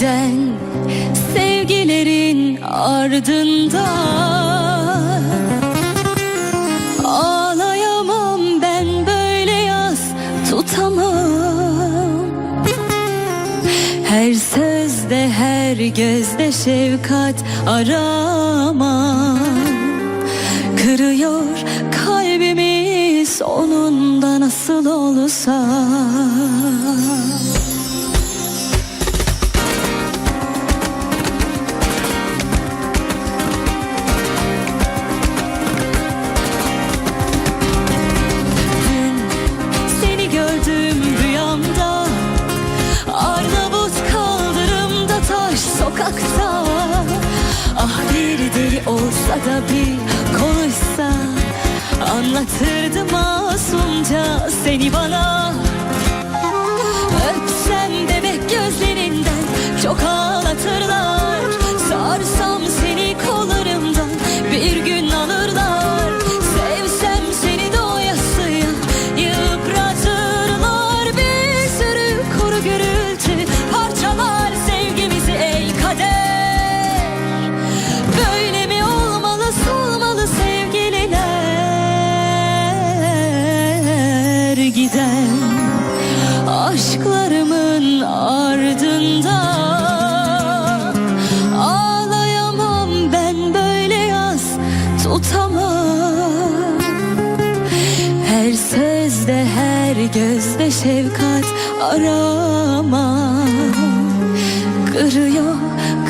giden sevgilerin ardında. Ağlayamam ben böyle yaz tutamam. Her sözde her gözde şefkat aramam. Kırıyor kalbimi sonunda nasıl olsa sokakta Ah bir deli olsa da bir konuşsa Anlatırdı masumca seni bana Aşklarımın ardında Ağlayamam ben böyle yaz tutamam. Her sözde her gözde şefkat aramam. Kırıyor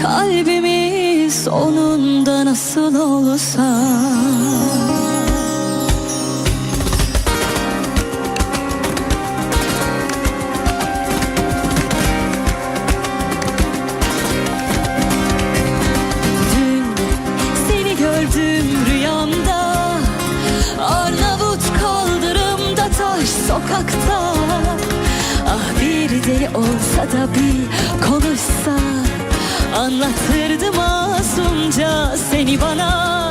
kalbimi sonunda nasıl olsa sokakta. Ah bir deli olsa da bir konuşsa. Anlatırdı masumca seni bana